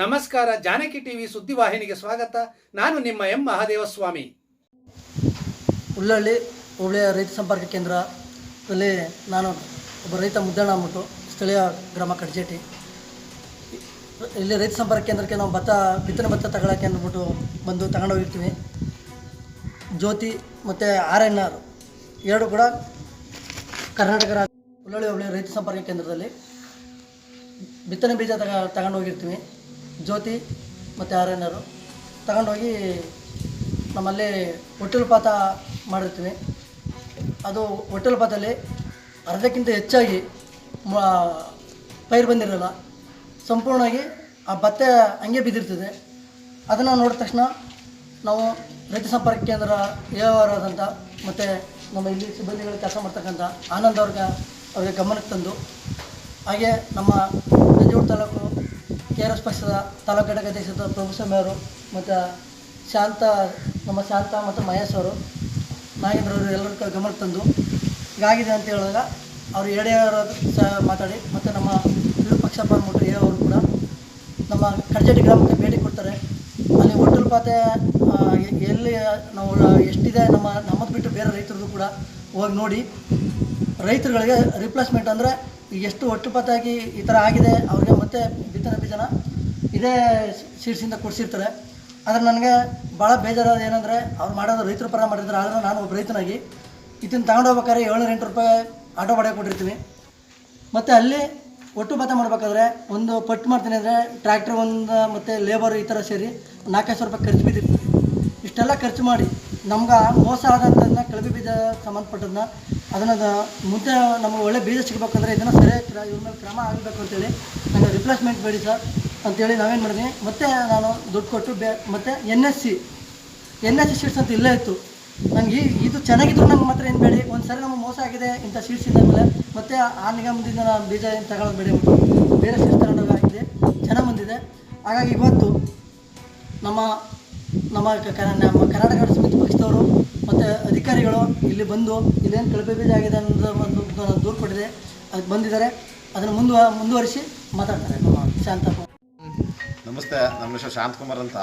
ನಮಸ್ಕಾರ, ಜಾನಕಿ ಟಿವಿ ಸುದ್ದಿವಾಹಿನಿಗೆ ಸ್ವಾಗತ. ನಾನು ನಿಮ್ಮ ಎಂ. ಮಹಾದೇವಸ್ವಾಮಿ. ಉಳ್ಳಳ್ಳಿ ಹುಬ್ಳಿಯ ರೈತ ಸಂಪರ್ಕ ಕೇಂದ್ರದಲ್ಲಿ ನಾನು ಒಬ್ಬ ರೈತ ಮುದ್ದಣ್ಣ ಅಂದ್ಬಿಟ್ಟು ಸ್ಥಳೀಯ ಗ್ರಾಮ ಕಡ್ಜೇಟಿ. ಇಲ್ಲಿ ರೈತ ಸಂಪರ್ಕ ಕೇಂದ್ರಕ್ಕೆ ನಾವು ಭತ್ತ, ಬಿತ್ತನೆ ಭತ್ತ ತಗೊಳಕ್ಕೆ ಅಂದ್ಬಿಟ್ಟು ಬಂದು ತಗೊಂಡೋಗಿರ್ತೀವಿ ಜ್ಯೋತಿ ಮತ್ತು ಆರ್ ಎನ್ ಆರ್ ಎರಡು ಕೂಡ ಕರ್ನಾಟಕ ರಾಜ್ಯ ಉಳ್ಳಳ್ಳಿ ಹೋಬಳಿ ರೈತ ಸಂಪರ್ಕ ಕೇಂದ್ರದಲ್ಲಿ ಬಿತ್ತನೆ ಬೀಜ ತಗ ತಗೊಂಡೋಗಿರ್ತೀವಿ ಜ್ಯೋತಿ ಮತ್ತು ಆರ್ ಎನ್ ಆರು ತಗೊಂಡೋಗಿ ನಮ್ಮಲ್ಲಿ ಒಟ್ಟಲಪಾತ ಮಾಡಿರ್ತೀವಿ. ಅದು ಒಟ್ಟಲಪಾತಲ್ಲಿ ಅರ್ಧಕ್ಕಿಂತ ಹೆಚ್ಚಾಗಿ ಪೈರು ಬಂದಿರಲ್ಲ, ಸಂಪೂರ್ಣವಾಗಿ ಆ ಭತ್ತ ಹಂಗೆ ಬಿದ್ದಿರ್ತದೆ. ಅದನ್ನು ನೋಡಿದ ತಕ್ಷಣ ನಾವು ರೈತ ಸಂಪರ್ಕ ಕೇಂದ್ರ ವ್ಯವಹಾರದಂಥ ಮತ್ತು ನಮ್ಮ ಇಲ್ಲಿ ಸಿಬ್ಬಂದಿಗಳು ಕೆಲಸ ಮಾಡ್ತಕ್ಕಂಥ ಆನಂದ್ ಅವ್ರಿಗೆ, ಅವರಿಗೆ ಗಮನಕ್ಕೆ ತಂದು, ಹಾಗೆ ನಮ್ಮ ಕೆ ಆರ್ ಎಸ್ ಪಕ್ಷದ ತಾಲೂಕು ಘಟಕ ಪ್ರಭು ಮತ್ತು ಶಾಂತ, ನಮ್ಮ ಶಾಂತ ಮತ್ತು ಮಹೇಶ್ ಅವರು ನಾಗೇಂದ್ರ ಅವರು ಎಲ್ಲರ ಗಮನ ತಂದು ಹೀಗಾಗಿದೆ ಅಂತ ಹೇಳಿದಾಗ ಅವರು ಎರಡೇ ಸಹ ಮಾತಾಡಿ ಮತ್ತು ನಮ್ಮ ವಿರು ಪಕ್ಷ ಅವರು ಕೂಡ ನಮ್ಮ ಕರ್ಜಟಿ ಗ್ರಾಮಕ್ಕೆ ಭೇಟಿ ಕೊಡ್ತಾರೆ. ಅಲ್ಲಿ ಹೋಟೆಲ್ ಪಾತೆ ಎಲ್ಲಿ ನಾವು ಎಷ್ಟಿದೆ ನಮ್ಮ, ನಮ್ಮದು ಬಿಟ್ಟು ಬೇರೆ ರೈತರದ್ದು ಕೂಡ ಹೋಗಿ ನೋಡಿ. ರೈತರುಗಳಿಗೆ ರಿಪ್ಲೇಸ್ಮೆಂಟ್ ಅಂದರೆ ಈಗ ಎಷ್ಟು ಒಟ್ಟುಪಾತಾಗಿ ಈ ಥರ ಆಗಿದೆ, ಅವ್ರಿಗೆ ಮತ್ತೆ ಬಿತ್ತನೆ ಬೀಜನ ಇದೇ ಸೀಡ್ಸಿಂದ ಕೊಡಿಸಿರ್ತಾರೆ. ಆದರೆ ನನಗೆ ಭಾಳ ಬೇಜಾರಾದ ಏನಂದರೆ, ಅವ್ರು ಮಾಡೋದು ರೈತರ ಪರ ಮಾಡಿದ್ರೆ ಆದರೆ ನಾನು ಒಬ್ಬ ರೈತನಾಗಿ. ಇದನ್ನು ತಗೊಂಡು ಹೋಗ್ಬೇಕಾದ್ರೆ ಏಳ್ನೂರ ಎಂಟು ರೂಪಾಯಿ ಆಟೋ ಬಾಡಿಗೆ ಕೊಟ್ಟಿರ್ತೀನಿ ಮತ್ತು ಅಲ್ಲಿ ಒಟ್ಟು ಭತ್ತ ಮಾಡಬೇಕಾದ್ರೆ ಒಂದು ಪಟ್ಟು ಮಾಡ್ತೀನಿ ಅಂದರೆ ಟ್ರ್ಯಾಕ್ಟರ್ ಒಂದು ಮತ್ತು ಲೇಬರ್ ಈ ಥರ ಸೇರಿ ನಾಲ್ಕೈದು ಸಾವಿರ ರೂಪಾಯಿ ಖರ್ಚು ಬಿದ್ದಿರ್ತೀನಿ ಇಷ್ಟೆಲ್ಲ ಖರ್ಚು ಮಾಡಿ ನಮ್ಗೆ ಮೋಸ ಆದಂಥದ್ದನ್ನ ಕಳಬಿ ಬೀಜ ಸಂಬಂಧಪಟ್ಟದನ್ನ ಅದನ್ನು ಮುಂದೆ ನಮಗೆ ಒಳ್ಳೆ ಬೀಜ ಸಿಗಬೇಕಂದ್ರೆ ಇದನ್ನು ಸರಿಯಾಗಿ ಕ್ರ ಇವ್ರ ಮೇಲೆ ಕ್ರಮ ಆಗಬೇಕು ಅಂತೇಳಿ ನನಗೆ ರಿಪ್ಲೇಸ್ಮೆಂಟ್ ಬೇಡಿ ಸರ್ ಅಂತೇಳಿ ನಾವೇನು ಮಾಡಿದ್ವಿ. ಮತ್ತೆ ನಾನು ದುಡ್ಡು ಕೊಟ್ಟು ಬೇ ಮತ್ತು N S C N S C seats ಅಂತ ಇಲ್ಲೇ ಇತ್ತು. ನನಗೆ ಇದು ಚೆನ್ನಾಗಿದ್ರು ನಮ್ಗೆ ಮಾತ್ರ ಏನು ಬೇಡಿ. ಒಂದು ಸರಿ ನಮಗೆ ಮೋಸ ಆಗಿದೆ, ಇಂಥ ಸೀಟ್ಸ್ ಇದ್ದ ಮೇಲೆ ಮತ್ತೆ ಆ ನಿಗಮದಿಂದ ನಾನು ಬೀಜ ಏನು ತಗೊಳ್ಳೋದು ಬೇಡಿ ಬೇರೆ ಸೀಟ್ಸ್ ತಗೊಂಡೋಗಾಗಿದೆ ಚೆನ್ನಾಗಿ ಬಂದಿದೆ. ಹಾಗಾಗಿ ಇವತ್ತು ನಮ್ಮ ನಮ್ಮ ನಮ್ಮ ಕರ್ನಾಟಕ ಸಮಿತಿ ಪಕ್ಷದವರು ಮತ್ತು ಅಧಿಕಾರಿಗಳು ಇಲ್ಲಿ ಬಂದು ಇಲ್ಲೇನು ಕಳಪೆ ಬೀಜ ಆಗಿದೆ ಅನ್ನೋದು ಒಂದು ದೂರು ಕೊಟ್ಟಿದೆ. ಅದಕ್ಕೆ ಬಂದಿದ್ದಾರೆ. ಅದನ್ನು ಮುಂದುವ ಮುಂದುವರಿಸಿ ಮಾತಾಡ್ತಾರೆ ನಮ್ಮ ನಮಸ್ತೆ, ನಮ್ಮ ಹೆಸರು ಶಾಂತಕುಮಾರ್ ಅಂತ.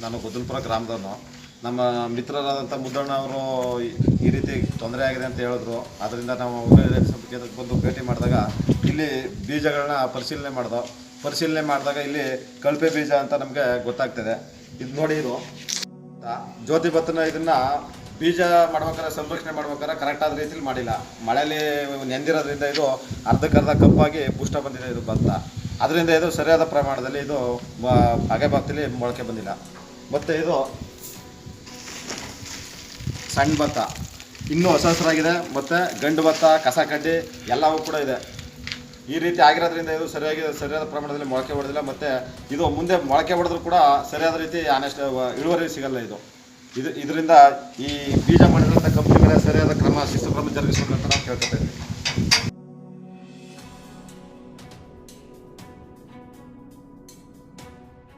ನಾನು ಗುದ್ದಲ್ಪುರ ಗ್ರಾಮದವನು. ನಮ್ಮ ಮಿತ್ರರಾದಂಥ ಮುದ್ದಣ್ಣ ಅವರು ಈ- ರೀತಿ ತೊಂದರೆ ಆಗಿದೆ ಅಂತ ಹೇಳಿದ್ರು. ಅದರಿಂದ ನಾವು ಸಂಪರ್ಕ ಬಂದು ಭೇಟಿ ಮಾಡಿದಾಗ ಇಲ್ಲಿ ಬೀಜಗಳನ್ನ ಪರಿಶೀಲನೆ ಮಾಡ್ದೋ, ಪರಿಶೀಲನೆ ಮಾಡಿದಾಗ ಇಲ್ಲಿ ಕಳಪೆ ಬೀಜ ಅಂತ ನಮಗೆ ಗೊತ್ತಾಗ್ತದೆ. ಇದು ನೋಡಿ ಇದು. ಜ್ಯೋತಿ ಭತ್ತನ ಇದನ್ನ ಬೀಜ ಮಾಡ್ಬೇಕಾದ್ರೆ, ಸಂರಕ್ಷಣೆ ಮಾಡ್ಬೇಕಾದ್ರೆ ಆದ ರೀತಿಲಿ ಮಾಡಿಲ್ಲ. ಮಳೆಯಲ್ಲಿ ನೆಂದಿರೋದ್ರಿಂದ ಇದು ಅರ್ಧಕ್ಕರ್ಧ ಕಪ್ಪಾಗಿ ಪುಷ್ಟ ಬಂದಿದೆ ಇದು ಭತ್ತ. ಅದರಿಂದ ಇದು ಸರಿಯಾದ ಪ್ರಮಾಣದಲ್ಲಿ ಇದು ಹಾಗೆ ಭತ್ತದಲ್ಲಿ ಮೊಳಕೆ ಬಂದಿಲ್ಲ. ಮತ್ತು ಇದು ಸಣ್ಣ ಭತ್ತ. ಇನ್ನೂ ಹೊಸ ಹಸಿರಾಗಿದೆ. ಮತ್ತು ಗಂಡು ಭತ್ತ, ಕಸ ಕಡ್ಡಿ ಎಲ್ಲವೂ ಕೂಡ ಇದೆ. ಈ ರೀತಿ ಆಗಿರೋದ್ರಿಂದ ಇದು ಸರಿಯಾಗಿ, ಸರಿಯಾದ ಪ್ರಮಾಣದಲ್ಲಿ ಮೊಳಕೆ ಹೊಡೆದಿಲ್ಲ. ಮತ್ತು ಇದು ಮುಂದೆ ಮೊಳಕೆ ಹೊಡೆದ್ರೂ ಕೂಡ ಸರಿಯಾದ ರೀತಿ ಆನೆಸ್ಟ್, ಇಳುವರಿ ಸಿಗಲ್ಲ ಇದು. ಇದು ಇದರಿಂದ ಈ ಬೀಜ ಮಾಡಿರುವಂತಹ ಕಂಪ್ನಿಗಳ ಸರಿಯಾದ ಕ್ರಮ ಶಿಸ್ತು ಕ್ರಮ ಜರುಗಿಸಬೇಕಂತ ನಾವು ಕೇಳ್ಕೊತಾ ಇದ್ದೀವಿ.